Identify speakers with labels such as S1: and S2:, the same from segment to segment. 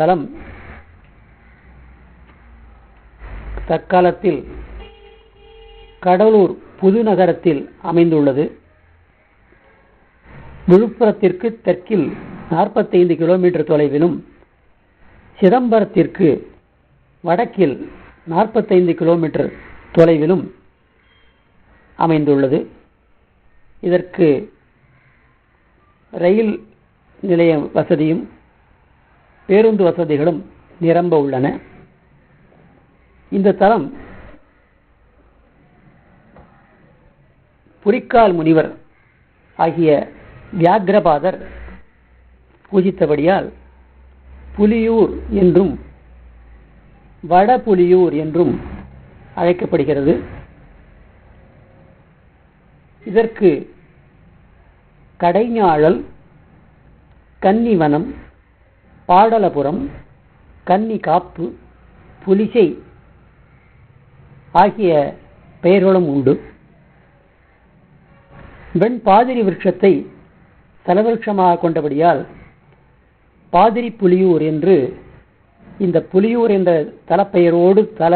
S1: தலம். தற்காலத்தில் கடலூர் புதுநகரத்தில் அமைந்துள்ளது. விழுப்புரத்திற்கு தெற்கில் நாற்பத்தைந்து கிலோமீட்டர் தொலைவிலும் சிதம்பரத்திற்கு வடக்கில் நாற்பத்தைந்து கிலோமீட்டர் தொலைவிலும் அமைந்துள்ளது. இதற்கு ரயில் நிலைய வசதியும் பேருந்து வசதிகளும் நிரம்ப உள்ளன. இந்த தலம் புரிக்கால் முனிவர் ஆகிய வியாக்கிரபாதர் பூஜித்தபடியால் புலியூர் என்றும் வடபுலியூர் என்றும் அழைக்கப்படுகிறது. இதற்கு கடைஞாழல் கன்னிவனம் பாடலபுரம் கன்னி காப்பு புலிசை ஆகிய பெயர்களும் உண்டு. வெண் பாதிரி விருட்சத்தை தலவிருட்சமாக கொண்டபடியால் பாதிரி புலியூர் என்று இந்த புலியூர் என்ற தலப்பெயரோடு தல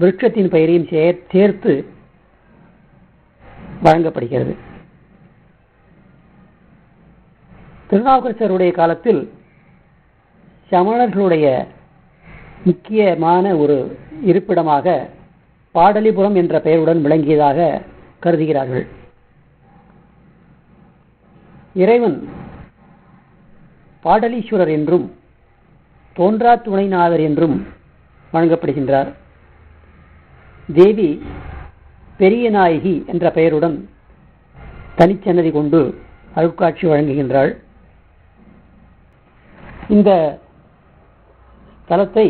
S1: விருட்சத்தின் பெயரையும் சேர் சேர்த்து வழங்கப்படுகிறது. திருநாவுக்கரசருடைய காலத்தில் சமணர்களுடைய முக்கியமான ஒரு இருப்பிடமாக பாடலிபுரம் என்ற பெயருடன் விளங்கியதாக கருதுகிறார்கள். இறைவன் பாடலீஸ்வரர் என்றும் தோன்றா துணைநாதர் என்றும் வழங்கப்படுகின்றார். தேவி பெரிய நாயகி என்ற பெயருடன் தனிச்சன்னதி கொண்டு அருட்காட்சி வழங்குகின்றாள். இந்த தலத்தை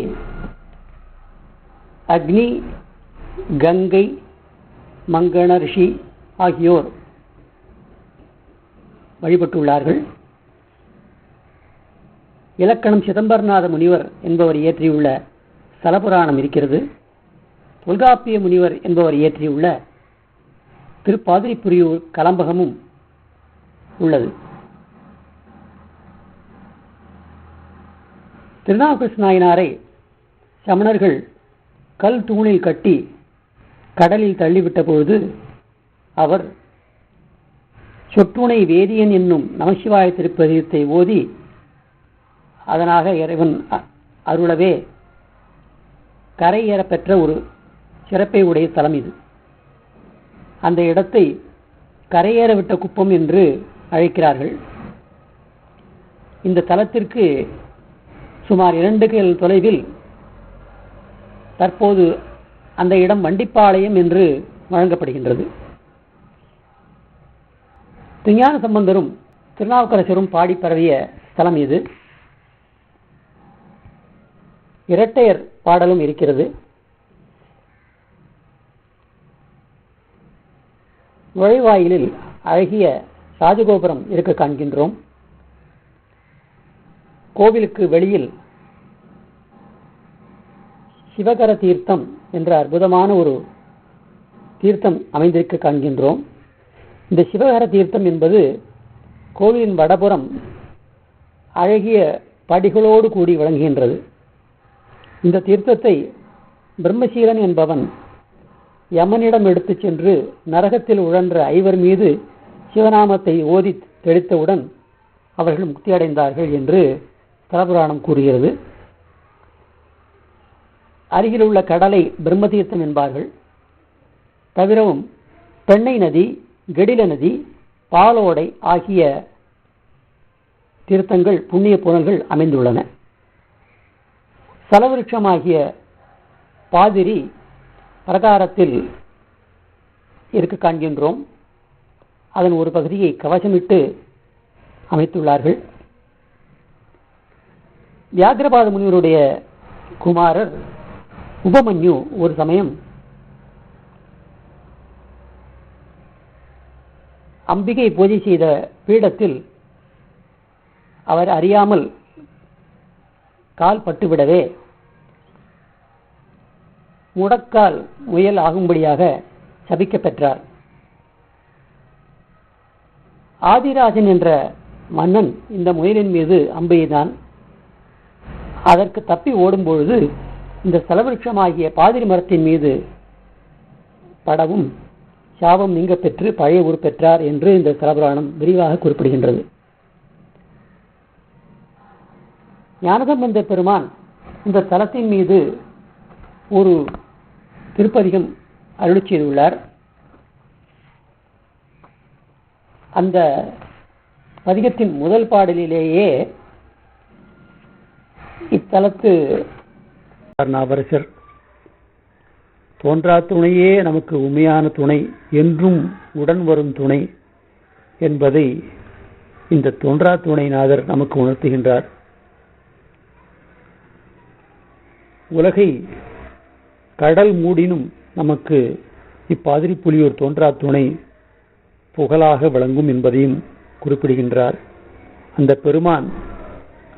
S1: அக்னி கங்கை மங்கண ரிஷி ஆகியோர் வழிபட்டுள்ளார்கள். இலக்கணம் சிதம்பரநாத முனிவர் என்பவர் இயற்றியுள்ள சலபுராணம் இருக்கிறது. தொல்காப்பிய முனிவர் என்பவர் இயற்றியுள்ள திருப்பாதிரிப்புரியூர் கலம்பகமும் உள்ளது. திருநாவுக்கரசு நாயனாரை சமணர்கள் கல் தூணில் கட்டி கடலில் தள்ளிவிட்ட பொழுது அவர் சொற்றுணை வேதியன் என்னும் நமசிவாய திருப்பதியத்தை ஓதி அதனாக இறைவன் அருளவே கரையேற பெற்ற ஒரு சிறப்பை உடைய தலம் இது. அந்த இடத்தை கரையேறவிட்ட குப்பம் என்று அழைக்கிறார்கள். இந்த தலத்திற்கு சுமார் இரண்டு கில் தொலைவில் தற்போது அந்த இடம் வண்டிப்பாளையம் என்று வழங்கப்படுகின்றது. திருஞான சம்பந்தரும் திருநாவுக்கரசரும் பாடி பரவிய ஸ்தலம் இது. இரட்டையர் பாடலும் இருக்கிறது. நுழைவாயிலில் அழகிய ராஜகோபுரம் இருக்க காண்கின்றோம். கோவிலுக்கு வெளியில் சிவகர தீர்த்தம் என்ற அற்புதமான ஒரு தீர்த்தம் அமைந்திருக்க காண்கின்றோம். இந்த சிவகர தீர்த்தம் என்பது கோவிலின் வடபுறம் அழகிய படிகளோடு கூடி விளங்குகின்றது. இந்த தீர்த்தத்தை பிரம்மசீலன் என்பவன் யமனிடம் எடுத்துச் சென்று நரகத்தில் உழன்ற ஐவர் மீது சிவநாமத்தை ஓதி தெளித்தவுடன் அவர்கள் முக்தி அடைந்தார்கள் என்று தலபுராணம் கூறுகிறது. அருகில் உள்ள கடலை பிரம்மதீர்த்தம் என்பார்கள். தவிரவும் பெண்ணை நதி கெடில நதி பாலோடை ஆகிய தீர்த்தங்கள் புண்ணிய புனல்கள் அமைந்துள்ளன. சலவிருட்சமாகிய பாதிரி பிரகாரத்தில் இருக்க காண்கின்றோம். அதன் ஒரு பகுதியை கவசமிட்டு அமைத்துள்ளார்கள். வியாகிரபாத முனிவருடைய குமாரர் உபமன்யு ஒரு சமயம் அம்பிகை பூஜை செய்த பீடத்தில் அவர் அறியாமல் கால் பட்டுவிடவே முடக்கால் முயல் ஆகும்படியாக சபிக்க பெற்றார். ஆதிராஜன் என்ற மன்னன் இந்த முயலின் மீது அம்பெய்தான் அதற்கு தப்பி ஓடும்பொழுது இந்த செலவிருட்சமாகிய பாதிரி மரத்தின் மீது படவும் சாபம் நீங்க பெற்று பழைய ஊர் பெற்றார் என்று இந்த ஸ்தலபுராணம் விரிவாக குறிப்பிடுகின்றது. ஞானசம்பந்த பெருமான் இந்த தலத்தின் மீது ஒரு திருப்பதிகம் அருளி செய்துள்ளார். அந்த பதிகத்தின் முதல் பாடலிலேயே இத்தலத்து காரணாவரசர். தோன்றா துணையே நமக்கு உண்மையான துணை என்றும் உடன் வரும் துணை என்பதை இந்த தோன்றா துணைநாதர் நமக்கு உணர்த்துகின்றார். உலகை கடல் மூடினும் நமக்கு இப்பாதிரி புலியூர் தோன்றா துணை புகழாக விளங்கும் என்பதையும் குறிப்பிடுகின்றார். அந்த பெருமான்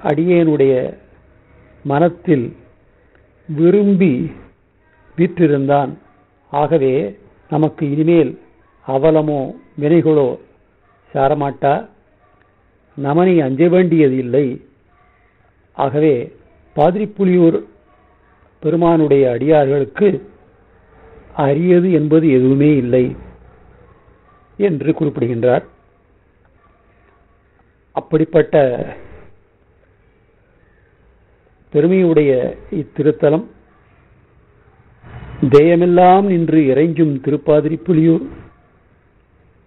S1: அடியேனுடைய மனத்தில் விரும்பி விற்றிருந்தான். ஆகவே நமக்கு இனிமேல் அவலமோ வினைகளோ சாரமாட்டா? நமனை அஞ்ச வேண்டியது இல்லை. ஆகவே பாதிரிப்புலியூர் பெருமானுடைய அடியார்களுக்கு அரியது என்பது எதுவுமே இல்லை என்று குறிப்பிடுகின்றார். அப்படிப்பட்ட பெருமையுடைய இத்திருத்தலம். தேயமெல்லாம் நின்று இறைஞ்சும் திருப்பாதிரி புலியூர்.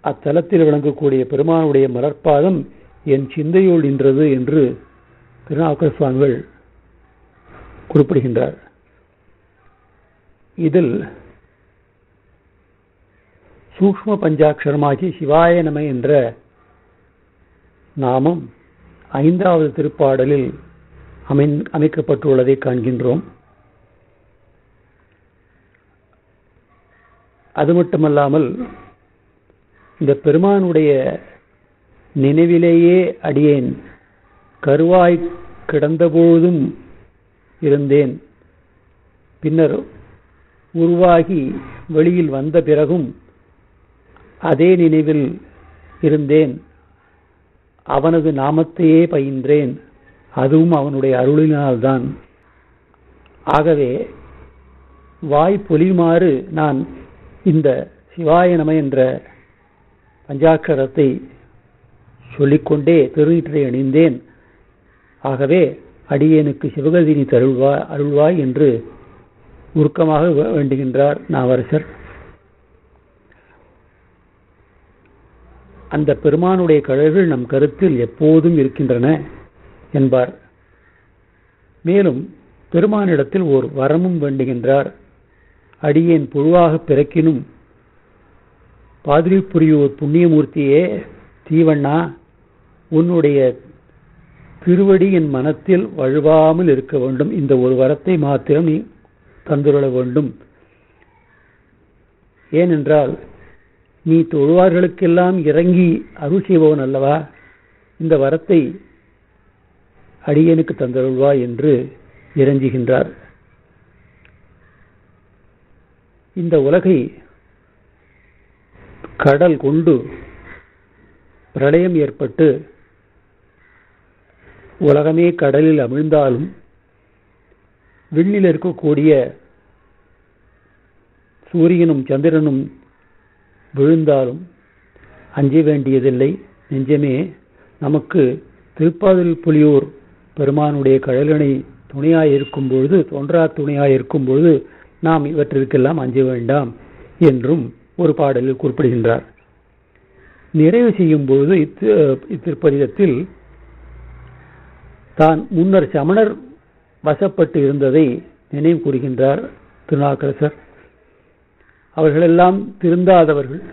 S1: அத்தலத்தில் விளங்கக்கூடிய பெருமானுடைய மலர்பாதம் என் சிந்தையோடு நின்றது என்று திருநாவுக்கர் சுவாமிகள் குறிப்பிடுகின்றார். இதில் சூக்ம பஞ்சாட்சரமாகி சிவாய நம என்ற நாமம் ஐந்தாவது திருப்பாடலில் அமை அமைக்கப்பட்டுள்ளதை காண்கின்றோம். அது மட்டுமல்லாமல் இந்த பெருமானுடைய நினைவிலேயே அடியேன் கருவாய் கிடந்தபோதும் இருந்தேன். பின்னர் உருவாகி வெளியில் வந்த பிறகும் அதே நினைவில் இருந்தேன். அவனது நாமத்தையே பயின்றேன். அதுவும் அவனுடைய அருளினால்தான். ஆகவே வாய் பொலியுமாறு நான் இந்த சிவாய நம என்ற பஞ்சாக்கரத்தை சொல்லிக்கொண்டே திருநீற்றை அணிந்தேன். ஆகவே அடியேனுக்கு சிவகதினி தருள்வாய் அருள்வாய் என்று உருக்கமாக வேண்டுகின்றார் நாவரசர். அந்த பெருமானுடைய கழல்கள் நம் கருத்தில் எப்போதும் இருக்கின்றன. என்பார். மேலும் பெருமானிடத்தில் ஓர் வரமும் வேண்டுகின்றார். அடியேன் புழுவாக பிறக்கினும் பாதிரி புரியோர் புண்ணியமூர்த்தியே தீவண்ணா உன்னுடைய திருவடி என் மனத்தில் வழுவாமல் இருக்க வேண்டும். இந்த ஒரு வரத்தை மாத்திரம் நீ தந்துள்ள வேண்டும். ஏனென்றால் நீ தொழுவார்களுக்கெல்லாம் இறங்கி அருள் செய்பவன் அல்லவா? இந்த வரத்தை அடியனுக்கு தந்தருள்வா என்று இறஞ்சுகின்றார் இந்த உலகை கடல் கொண்டு பிரளயம் ஏற்பட்டு உலகமே கடலில் அமிழ்ந்தாலும் விண்ணில் இருக்கக்கூடிய சூரியனும் சந்திரனும் விழுந்தாலும் அஞ்ச வேண்டியதில்லை. நெஞ்சமே நமக்கு திருப்பாதில் புலியூர் பெருமானுடைய கழலனை துணையாய் இருக்கும் பொழுது தோன்றா துணையாய் இருக்கும் பொழுது நாம் இவற்றிற்கெல்லாம் அஞ்ச வேண்டாம் என்றும் ஒரு பாடலில் குறிப்பிடுகின்றார். நிறைவு செய்யும் பொழுது இத்திருப்பதிகத்தில் தான் முன்னர் சமணர் வசப்பட்டு இருந்ததை நினைவு கூறுகின்றார் திருநாக்கரசர் அவர்களெல்லாம் திருந்தாதவர்கள்.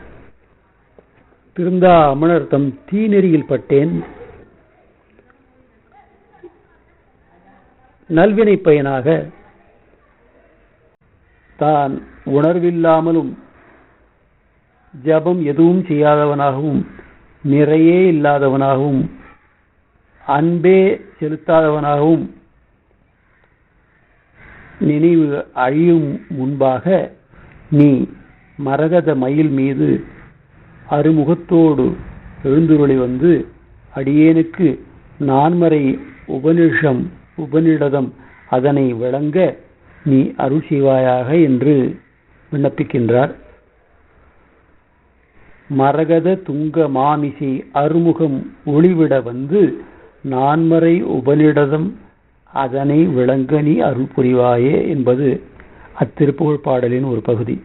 S1: திருந்தா அமணர் தம் தீநெறியில் பட்டேன். நல்வினை பயனாக தான் உணர்வில்லாமலும் ஜபம் எதுவும் செய்யாதவனாகவும் நிறையே இல்லாதவனாகவும் அன்பே செலுத்தாதவனாகவும் நினைவு அழியும் முன்பாக நீ மரகத மயில் மீது அருமுகத்தோடு எழுந்துருளி வந்து அடியேனுக்கு நான்மறை உபநிஷம் உபநிடதம். அதனை விளங்க நீ அருள் செய்வாயாக என்று விண்ணப்பிக்கின்றார். மரகத துங்க மாமிசை அருமுகம் ஒளிவிட வந்து நான்மறை உபநிடதம் அதனை விளங்க நீ அருள் புரிவாயே என்பது அத்திருப்புகழ் பாடலின் ஒரு பகுதி.